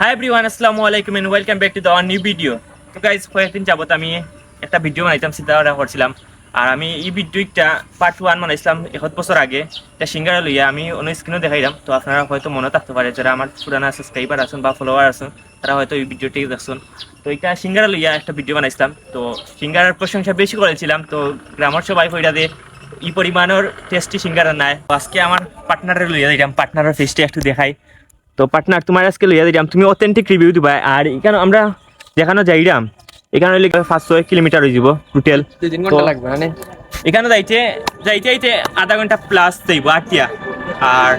High everyone আসসালামু আলাইকুম and welcome back to the new video তো গাইজ কয়েকদিন যাবত আমি একটা ভিডিও বানাইতাম ভাবনা করছিলাম। আর আমি এই ভিডিওটা পার্ট ওয়ান বানাইছিলাম এত বছর আগে। এটা সিঙ্গারা লইয়া আমি অন্য স্ক্রিনও দেখাইলাম। তো আপনারা হয়তো মনে থাকতে পারে যারা আমার পুরানা সাবস্ক্রাইবার আছেন বা ফলোয়ার আছেন, তারা হয়তো এই ভিডিওটি দেখছেন। তো এটা সিঙ্গারা লইয়া একটা ভিডিও বানাইছিলাম। তো সিঙ্গারার প্রশংসা বেশি করেছিলাম। তো গ্রামের সবাই কইরা দে ই পরিমাণের টেস্টি সিঙ্গারা নাই। আজকে আমার পার্টনারের লইয়া দিলাম। পার্টনারের ফেসটি একটু দেখাই। তো পার্টনার তোমার আজকে লইয়া দিলাম তুমি অথেন্টিক রিভিউ দিবা। আর এখানে আমরা দেখানো যাইরাম এখানে হইলে পাঁচ ছয় কিলোমিটার হয়ে যাব টোটাল মানে? এখানে যাইতে যাইতে যাইতে আধা ঘণ্টা প্লাস যাইব আটটিয়া আর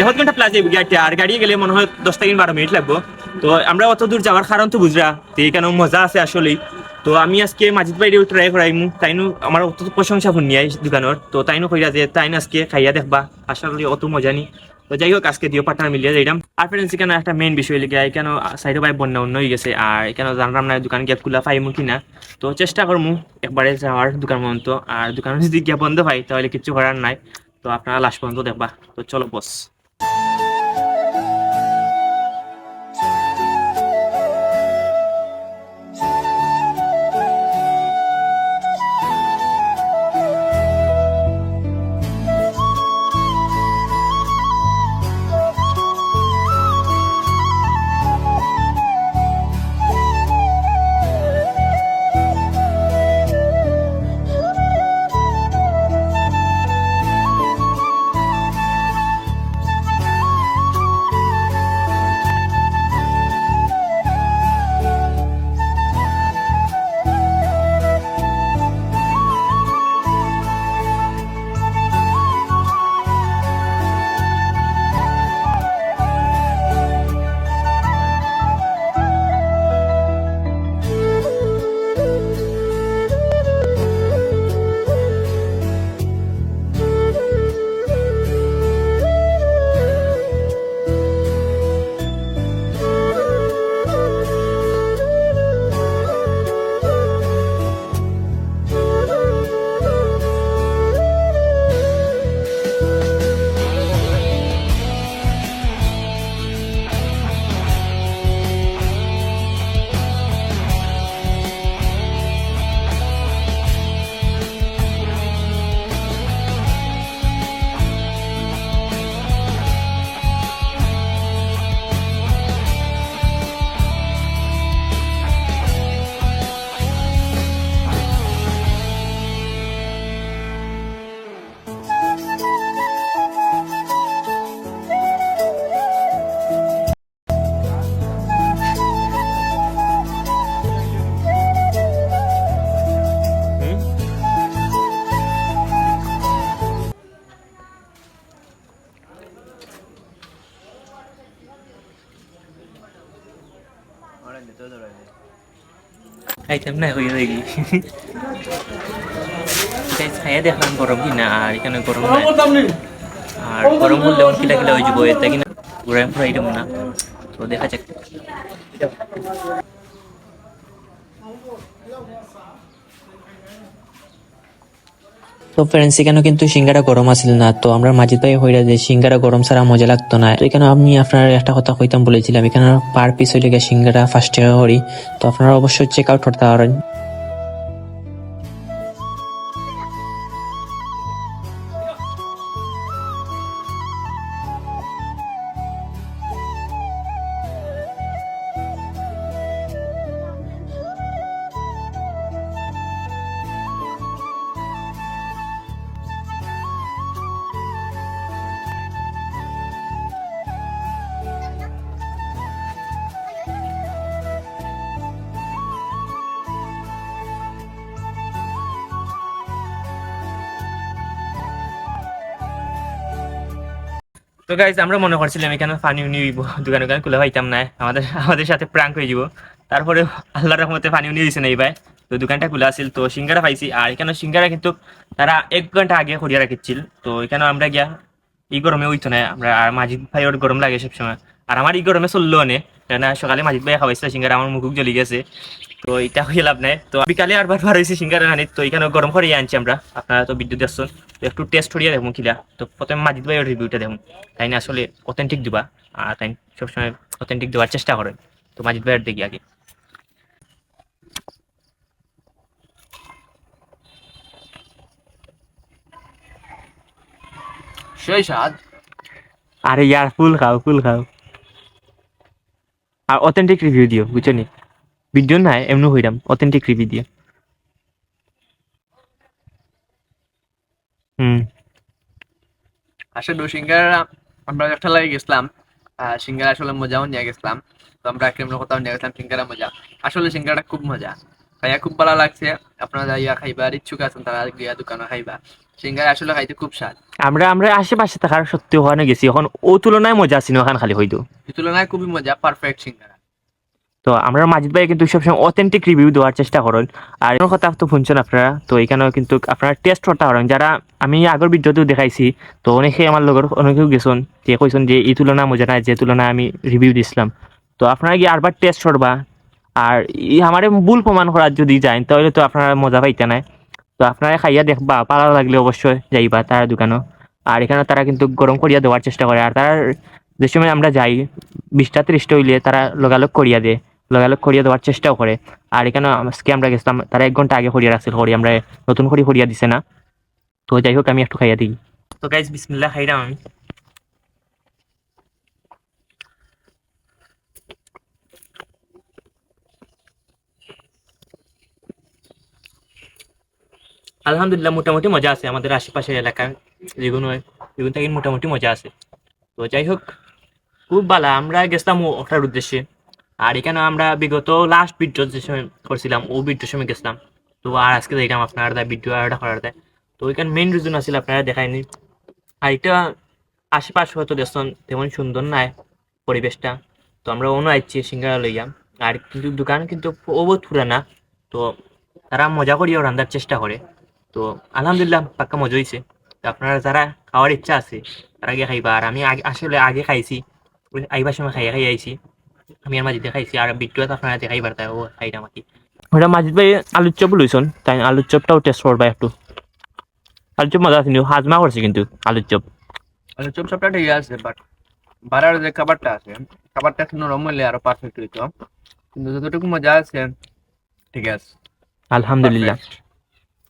এখন ঘণ্টা প্লাস যাইব আটটিয়া আর গাড়ি গেলে মনে হয় দশ থেকে বারো মিনিট লাগবো। তো আমরা অত দূর যাওয়ার কারণ তো বুঝরা তো এখানে মজা আছে আসলেই। তো আমি আজকে মাজিদ বাইরেও ট্রাই করাইমু। তাইনু আমার অত প্রশংসা শুনিয়াই দোকানের। তো তাইনু কইরা যে তাইন আজকে খাইয়া দেখবা। আসলে অত মজা নি তো যাই হোক, আজকে দিও পার্টনার মিলিয়ে যাই আর ফ্রেন্ডস এখানে একটা মেইন বিষয় লিখে কেন সাইডে ভাই বন্যা অন্য হয়ে গেছে, আর এখানে জানলাম না দোকান গ্যাপ খুলা পাইমু কিনা তো চেষ্টা করমু একবারে যাওয়ার দোকান পর্যন্ত, আর দোকান যদি গ্যাপ বন্ধ পাই, তাহলে কিছু করার নাই। তো আপনারা লাস্ট পর্যন্ত দেখবা। তো চলো বস খাইতাম না হয়ে দেখি খাইয়া দেখলাম গরম কিনা আর এখানে গরম নাই আর গরম হলে অন কিলা কিলা হয়ে যাব এটা কিনা ঘুরাই ফুরাই দেবো না তো দেখা যাক তো ফ্রেন্ডস এখানে কিন্তু সিঙ্গারা গরম আসলে না। তো আমরা মাঝে ভাই হইরা যে সিঙ্গারা গরম ছাড়া মজা লাগতো না। তো এখানে আমি আপনার একটা কথা কইতাম বলেছিলাম, এখানে পার পিস হইলে সিঙ্গারা ফার্স্ট হরি। তো আপনারা অবশ্যই চেক আউট করতে পারেন। তো গাইজ আমরা মনে করছিলাম এখানে পানি উনি হইব দোকান দোকান খুলে পাইতাম না, আমাদের আমাদের সাথে প্রাঙ্ক হয়ে যাব। তারপরে আল্লাহর রহমতে পানি উনি দিছে না ভাই। তো দোকানটা খোলা আছিল তো সিঙ্গারা পাইছি, আর এখানে সিঙ্গারা কিন্তু তারা এক ঘণ্টা আগে করিয়া রাখিছিল। তো এখানে আমরা গিয়া, এই গরমে উইতো না আমরা আর মাঝি ভাইয়ের গরম লাগে সবসময়। আর আমার এই গরমে চলল অনে কেন সকালে মাজিদ ভাই খাওয়াইছিল সিঙ্গারা আমার মুখ জ্বলি গেছে। তো এটা হয়ে লাভ নাই। তো বিকালে আর বার হয়েছে সিঙ্গারা আনি তো এখানে গরম করে আনছি আমরা। আপনারা তো বিদ্যুৎ আসছেন তো একটু টেস্ট করিয়া দেখুন কিলা তো প্রথমে মাজিদ ভাইয়ের রিভিউটা দেখুন তাই না আসলে অথেন্টিক দিবা। আর তাই সবসময় অথেন্টিক দেওয়ার চেষ্টা করেন তো মাজিদ ভাইয়ের দেখি আগে। সেই স্বাদ আরে ইয়ার ফুল খাও ফুল খাও। আর অথেন্টিক রিভিউ দিও, বুঝছ নি? ভিডিও না এমনি হইরাম অথেন্টিক রিভিউ দিও। হুম। আসলে সিঙ্গার, আমরা একটা লাগে গেছিলাম সিঙ্গারা আসলে মজাও নিয়ে গেছিলাম, তো আমরা কেমন কোথাও নিয়ে গেছিলাম, সিঙ্গারা মজা। আসলে সিঙ্গারাটা খুব মজা। খাইয়া খুব ভালো লাগছে আপনারা যাইয়া খাইবা আর ইচ্ছুক আছেন তারা গিয়া দোকানে খাইবা সিঙ্গারা আসলে খাইতে খুব স্বাদ আমরা আমরা আশেপাশে থাকার সত্যি ওখানে গেছি এখন ও তুলনায় মজা আছে ওখান খালি হইতো তুলনায় খুবই মজা পারফেক্ট সিঙ্গারা তো আমরা মাজিদ ভাই কিন্তু সবসময় অথেন্টিক রিভিউ দেওয়ার চেষ্টা করেন আর এর কথা তো শুনছেন আপনারা তো এখানেও কিন্তু আপনারা টেস্ট করতে পারেন যারা আমি আগের ভিডিওতেও দেখাইছি তো অনেকেই আমার লগর অনেকেও গেছেন যে কইছেন যে এই তুলনা মজা নাই যে তুলনায় আমি রিভিউ দিছিলাম তো আপনারা গিয়ে আরবার টেস্ট করবা আর আমারে ভুল প্রমাণ করার যদি যান তাহলে তো আপনারা মজা পাইতে নাই। তো আপনারা খাইয়া দেখবা, পালা লাগলে অবশ্যই যাইবা তার দোকানও। আর এখানে তারা কিন্তু গরম করিয়া দেওয়ার চেষ্টা করে। আর তার যে সময় আমরা যাই, বিশটা ত্রিশটা হইলে তারা লগালগ করিয়া দেয়। লগালগ করিয়া দেওয়ার চেষ্টাও করে। আর এখানে আজকে আমরা গেছিলাম, তারা এক ঘণ্টা আগে করিয়া রাখছিল করি, আমরা নতুন করে করিয়া দিছে না। তো যাই হোক, আমি একটু খাইয়া দিই। তো গাইজ বিসমিল্লাহ খাইলাম আমি। আলহামদুলিল্লাহ, মোটামুটি মজা আছে। আমাদের আশেপাশের এলাকায় যেগুলো যেগুলো থেকে মোটামুটি মজা আছে। তো যাই হোক, খুব ভালো। আমরা গেছিলাম ও- ওটার উদ্দেশ্যে। আর এখানে আমরা বিগত লাস্ট ভিডিও যে সময় করছিলাম, ও ভিডিওর সময় গেছিলাম। তো আর আজকে দেখলাম আপনার দা ভিডিও আর একটা করার দেয়। তো ওইখানে মেইন রিজন আছিল আপনারা দেখায়নি। আর এটা আশেপাশে হয়তো দেখছেন, তেমন সুন্দর নাই পরিবেশটা। তো আমরা অন্য আইছি, সিঙ্গারা লইয়া। আর কিন্তু দোকান কিন্তু ও বহুত পুরানা। তো তারা মজা করিও রান্নার চেষ্টা করে। তো আলহামদুলিল্লাহ পাক্কা মজা হয়েছে তো আপনারা যারা খাওয়ার ইচ্ছা আছে তারা গিয়ে খাইবা। আর আমি আগে আসলে আগে খাইছি। আইবার সময় খাইয়া খাইয়া আইছি। আমি আর মাঝে খাইছি। আর বিট্টু আপনারা দেখাইবার তাই ও খাইলাম আর কি ওটা মাজিদ ভাই আলুর চপ লইছন। তাই আলুর চপটাও টেস্ট করবা একটু। আলুর চপ মজা আছে কিন্তু হাজমা করছে কিন্তু আলুর চপ। আর চপ সবটা ঠিক আছে বাট বাড়ার যে খাবারটা আছে খাবারটা একটু নরম হলে আরও পারফেক্ট হইতো। কিন্তু যতটুকু মজা আছে ঠিক আছে। আলহামদুলিল্লাহ.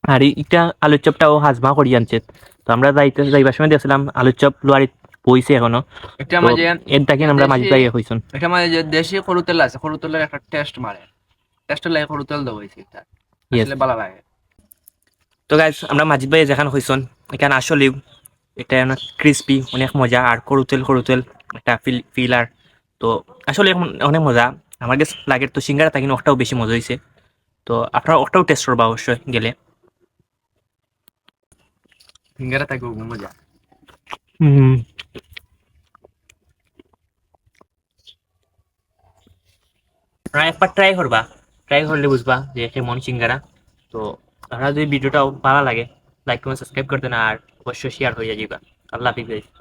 আর এই- এটা আলুর চপটাও হাজমা করি আনছে। তো আমরা যাইতে যাইবার সময় দেখছিলাম আলুর চপ লোয়ারি বইছে এখনও। এটা মাঝে এর দেখেন আমরা মাঝে যাই হইছন। এটা মাঝে যে দেশি সরু তেল আছে সরু তেলের একটা টেস্ট মারে। টেস্ট লাগে সরু তেল দেবো এটা। Yes. আসলে ভালো লাগে। তো গাইজ আমরা মাজিদ ভাই যেখান হইছন এখানে আসলে এটা অনেক ক্রিস্পি অনেক মজা। আর করুতেল করুতেল একটা ফিল ফিলার তো আসলে এখন অনেক মজা। আমার কাছে লাগে তো সিঙ্গারা থাকি ওটাও বেশি মজা হয়েছে তো আপনারা ওটাও টেস্ট করবা অবশ্যই গেলে। সিঙ্গারা থাকে খুব মজা হুম আপনারা একবার ট্রাই করবা ট্রাই করলে বুঝবা যে কেমন সিঙ্গারা তো আপনারা যদি ভিডিওটাও ভালো লাগে লাইক কমেন্ট সাবস্ক্রাইব করতে না আর অবশ্যই শেয়ার হয়ে যাবে আল্লাহ হাফিজ guys.